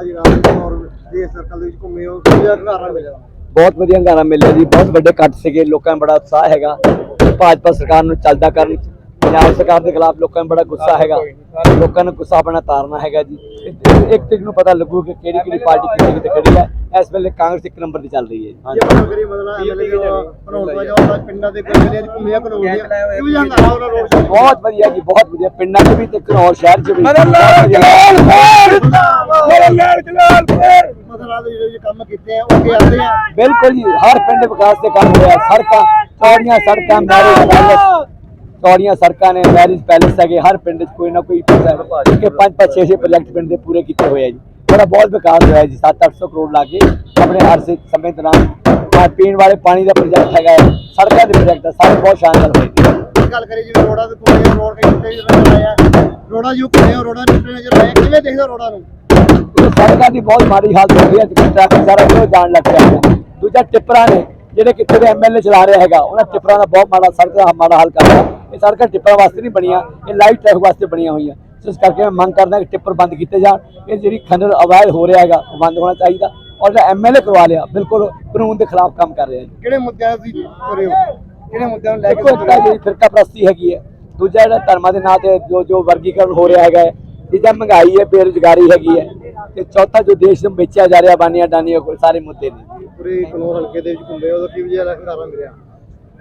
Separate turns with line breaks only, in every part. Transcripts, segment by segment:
ਅੱਜ ਰਾਤ ਨੂੰ ਔਰ ਦੇ ਸਰਕਲ ਦੇ ਵਿੱਚ ਘੁੰਮੇ ਹੋ ਕਿਹੜਾ ਘਰਾਰਾ ਮਿਲਿਆ
ਬਹੁਤ ਵਧੀਆ ਹੰਗਾਰਾ ਮਿਲਿਆ ਜੀ ਬਹੁਤ ਵੱਡੇ ਕੱਟ ਸੀਗੇ ਲੋਕਾਂ ਨੂੰ ਬੜਾ ਉਤਸ਼ਾਹ ਹੈਗਾ। ਭਾਜਪਾ ਸਰਕਾਰ ਨੂੰ ਚੱਲਦਾ ਕਰਨ ਪੰਜਾਬ ਸਰਕਾਰ ਦੇ ਖਿਲਾਫ ਲੋਕਾਂ ਨੂੰ ਬੜਾ ਗੁੱਸਾ ਹੈਗਾ। ਲੋਕਾਂ ਨੂੰ ਗੁੱਸਾ ਆਪਣਾ ਤਾਰਨਾ ਹੈਗਾ ਜੀ। ਇੱਕ- ਇੱਕ ਤਰੀਕ ਨੂੰ ਪਤਾ ਲੱਗੂ ਕਿ ਕਿਹੜੀ ਕਿਹੜੀ ਪਾਰਟੀ ਕਿੱਥੇ ਕਿੱਥੇ ਖੜੀ ਹੈ ਇਸ ਵੇਲੇ ਕਾਂਗਰਸ ਇੱਕ ਨੰਬਰ ਤੇ ਚੱਲ ਰਹੀ ਹੈ ਜੀ।
ਜੇ ਆਪਾਂ ਕਰੀ ਮਤਲਬ ਐਮਐਲਏ ਜੋ ਬਣਾਉਣ ਤੋਂ ਜਾਓ ਪਿੰਡਾਂ ਦੇ ਕੋਈ ਜਿਹੜੇ ਘੁੰਮਿਆ ਘਨੌਰ ਦੀਆਂ ਕਿਉਂ ਜਾਂਦਾ ਉਹਨਾਂ ਰੋਡ ਸ਼ੋਅ
ਬਹੁਤ ਵਧੀਆ ਜੀ ਬਹੁਤ ਵਧੀਆ। ਪਿੰਡਾਂ 'ਚ ਵੀ ਤੇ ਘਨੌਰ ਸ਼ਹਿਰ 'ਚ ਵੀ।
ਕੰਮ ਕੀਤੇ ਆ ਉਹ ਅੱਗੇ ਆਉਂਦੇ ਆ।
ਬਿਲਕੁਲ ਜੀ ਹਰ ਪਿੰਡ ਵਿਕਾਸ ਦੇ ਕੰਮ ਹੋਇਆ। ਸੜਕਾਂ ਚੌੜੀਆਂ ਸੜਕਾਂ ਮੈਰਿਜ ਪੈਲਸ ਚੌੜੀਆਂ ਸੜਕਾਂ ਨੇ ਮੈਰਿਜ ਪੈਲਸ ਹੈਗੇ ਹਰ ਪਿੰਡ 'ਚ ਕੋਈ ਨਾ ਕੋਈ ਕਿ ਪੰਜ ਪੰਜ ਛੇ ਛੇ ਪ੍ਰੋਜੈਕਟ ਪਿੰਡ ਦੇ ਪੂਰੇ ਕੀਤੇ ਹੋਏ ਆ ਜੀ। ਬੜਾ ਬਹੁਤ ਵਿਕਾਸ ਹੋਇਆ ਜੀ 7-800 ਕਰੋੜ ਲਾ ਕੇ ਆਪਣੇ ਹਰ ਸਮੇਂ ਦੌਰਾਨ ਪੀਣ ਵਾਲੇ ਪਾਣੀ ਦਾ ਪ੍ਰੋਜੈਕਟ ਹੈਗਾ ਸੜਕਾਂ ਦੇ ਪ੍ਰੋਜੈਕਟ ਹੈ, ਸਾਰੇ ਬਹੁਤ ਸ਼ਾਨਦਾਰ ਹੋਏ ਜੀ।
ਗੱਲ ਕਰੀ ਜਿਵੇਂ ਰੋਡਾਂ ਤੇ ਘੁੰਮੇ ਰੋਡ ਕਿਤੇ ਨਜ਼ਰ ਆਇਆ ਰੋਡਾਂ ਘੁੰਮੇ ਹੋ, ਰੋਡਾਂ ਟੁੱਟੇ ਨਜ਼ਰ ਆਏ ਕਿਵੇਂ ਦੇਖਦੇ ਰੋਡਾਂ ਨੂੰ?
ਸੜਕਾਂ ਦੀ ਬਹੁਤ ਮਾੜੀ ਹਾਲਤ ਹੋ ਰਹੀ ਹੈ ਤੇ ਟ੍ਰੈਫਿਕ ਸਾਰਾ ਕਿਉਂ ਜਾਣ ਲੱਗ ਪਿਆ ਹੈ। ਦੂਜਾ ਟਿੱਪਰਾਂ ਨੇ ਜਿਹੜੇ ਕਿੱਥੇ ਦੇ ਐਮਐਲਏ ਚਲਾ ਰਿਹਾ ਹੈਗਾ ਉਹਨਾਂ ਟਿੱਪਰਾਂ ਦਾ ਬਹੁਤ ਮਾੜਾ ਸੜਕ ਦਾ ਮਾੜਾ ਹਾਲ ਕਰ ਰਿਹਾ ਇਹ ਸੜਕਾਂ ਟਿੱਪਰਾਂ ਵਾਸਤੇ ਨਹੀਂ ਬਣੀਆਂ ਇਹ ਲਾਈਟ ਟ੍ਰੈਫਿਕ ਵਾਸਤੇ ਬਣੀਆਂ ਹੋਈਆਂ। ਸੋ ਇਸ ਕਰਕੇ ਮੈਂ ਮੰਗ ਕਰਦਾ ਕਿ ਟਿੱਪਰ ਬੰਦ ਕੀਤੇ ਜਾਣ। ਇਹ ਜਿਹੜੀ ਖੰਡਰ ਅਵੈਧ ਹੋ ਰਿਹਾ ਹੈਗਾ ਉਹ ਬੰਦ ਹੋਣਾ ਚਾਹੀਦਾ। ਔਰ ਜਿਹੜਾ ਐਮਐਲਏ ਕਰਵਾ ਲਿਆ ਬਿਲਕੁਲ ਕਾਨੂੰਨ ਦੇ ਖਿਲਾਫ ਕੰਮ ਕਰ ਰਿਹਾ ਜੀ
ਕਿਹੜੇ ਮੁੱਦਿਆਂ ਦੀ ਤੁਰੇ ਹੋ? ਕਿਹੜੇ ਮੁੱਦਿਆਂ ਨੂੰ ਲੈ ਕੇ
ਦੇਖੋ ਇੱਕ ਤਾਂ ਜਿਹੜੀ ਫਿਰਕਾ ਪ੍ਰਸਤੀ ਹੈਗੀ ਹੈ ਦੂਜਾ ਜਿਹੜਾ ਧਰਮਾਂ ਦੇ ਨਾਂ ਤੇ ਜੋ ਜੋ ਵਰਗੀਕਰਨ ਹੋ ਰਿਹਾ ਹੈਗਾ ਹੈ ਤੀਜਾ ਮਹਿੰਗਾਈ ਹੈ ਬੇਰੁਜ਼ਗਾਰੀ ਹੈਗੀ ਹੈ। ਤੇ ਚੌਥਾ ਜੋ ਦੇਸ਼ ਨੂੰ ਵੇਚਿਆ ਜਾ ਰਿਹਾ ਬਾਨੀਆਂ ਡਾਨੀਆਂ ਕੋਲ ਸਾਰੇ ਮੁੱਦੇ ਨੇ।
ਪੂਰੇ ਕਨੌਰ ਹਲਕੇ ਦੇ ਵਿੱਚ ਘੁੰਮੇ ਉਹਦਾ ਕੀ ਵਜ੍ਹਾ ਹੰਗਾਰਾ ਮਿਲਿਆ?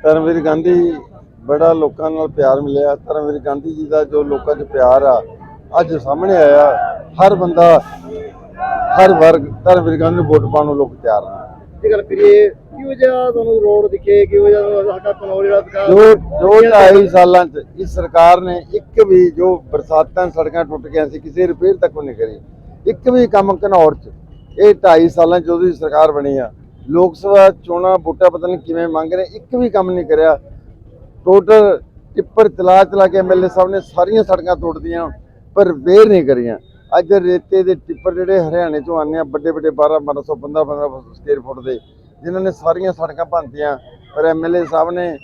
ਧਰਮਵੀਰ ਗਾਂਧੀ ਬੜਾ ਲੋਕਾਂ ਨਾਲ ਪਿਆਰ ਮਿਲਿਆ। ਧਰਮਵੀਰ ਗਾਂਧੀ ਜੀ ਦਾ ਜੋ ਲੋਕਾਂ 'ਚ ਪਿਆਰ ਆ ਅੱਜ ਸਾਹਮਣੇ ਆਇਆ ਹਰ ਬੰਦਾ ਹਰ ਵਰਗ ਧਰਮਵੀਰ ਗਾਂਧੀ ਨੂੰ ਵੋਟ ਪਾਉਣ ਨੂੰ ਲੋਕ ਤਿਆਰ ਨੇ।
ਜੇ ਗੱਲ ਕਰੀਏ ਕੀ ਵਜ੍ਹਾ ਤੁਹਾਨੂੰ ਰੋਡ ਦਿਖੇ ਕੀ ਵਜ੍ਹਾ ਤੁਹਾਨੂੰ ਸਾਡਾ ਕਨੌਰ ਜਿਹੜਾ ਵਿਕਾਸ
ਜੋ ਜੋ ਢਾਈ ਸਾਲਾਂ 'ਚ ਇਸ ਸਰਕਾਰ ਨੇ ਇੱਕ ਵੀ ਜੋ ਬਰਸਾਤਾਂ ਸੜਕਾਂ ਟੁੱਟ ਗਈਆਂ ਸੀ ਕਿਸੇ ਰਿਪੇਅਰ ਤੱਕ ਨਹੀਂ ਕਰੀ। ਇੱਕ ਵੀ ਕੰਮ ਘਨੌਰ 'ਚ। ਇਹ ਢਾਈ ਸਾਲਾਂ 'ਚ ਉਹਦੀ ਸਰਕਾਰ ਬਣੀ ਆ। ਲੋਕ ਸਭਾ ਚੋਣਾਂ ਵੋਟਾਂ ਪਤਾ ਨਹੀਂ ਕਿਵੇਂ ਮੰਗ ਰਹੇ, ਇੱਕ ਵੀ ਕੰਮ ਨਹੀਂ ਕਰਿਆ। ਟੋਟਲ ਟਿੱਪਰ ਚਲਾ ਚਲਾ ਕੇ ਐਮਐਲਏ ਸਾਹਿਬ ਨੇ ਸਾਰੀਆਂ ਸੜਕਾਂ ਤੋੜਦੀਆਂ ਪਰ ਵੇਰ ਨਹੀਂ ਕਰੀਆਂ। ਅੱਜ ਰੇਤੇ ਦੇ ਟਿੱਪਰ ਜਿਹੜੇ ਹਰਿਆਣੇ ਤੋਂ ਆਉਂਦੇ ਆ, ਵੱਡੇ ਵੱਡੇ 12 1200 15 15 ਸਕੁਅਰ ਫੁੱਟ ਦੇ, ਜਿਨ੍ਹਾਂ ਨੇ ਸਾਰੀਆਂ ਸੜਕਾਂ ਭੰਨਤੀਆਂ। ਪਰ ਐਮਐਲਏ ਸਾਹਿਬ ਨੇ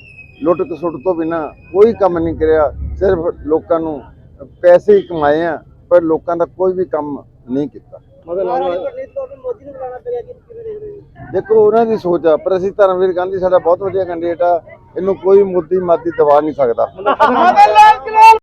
ਲੁੱਟ ਕਸੁੱਟ ਤੋਂ ਬਿਨਾ ਕੋਈ ਕੰਮ ਨਹੀਂ ਕਰਿਆ। ਸਿਰਫ ਲੋਕਾਂ ਨੂੰ ਪੈਸੇ ਹੀ ਕਮਾਏ ਆ, ਪਰ ਲੋਕਾਂ ਦਾ ਕੋਈ ਵੀ ਕੰਮ ਨਹੀਂ ਕੀਤਾ। ਦੇਖੋ ਉਹਨਾਂ ਦੀ ਸੋਚ ਆ ਪਰ ਅਸੀਂ ਧਰਮਵੀਰ ਗਾਂਧੀ ਸਾਡਾ ਬਹੁਤ ਵਧੀਆ ਕੈਂਡੀਡੇਟ ਆ। ਇਹਨੂੰ ਕੋਈ ਮੁੱਦੀ ਮਾਦੀ ਦਬਾ ਨਹੀਂ ਸਕਦਾ।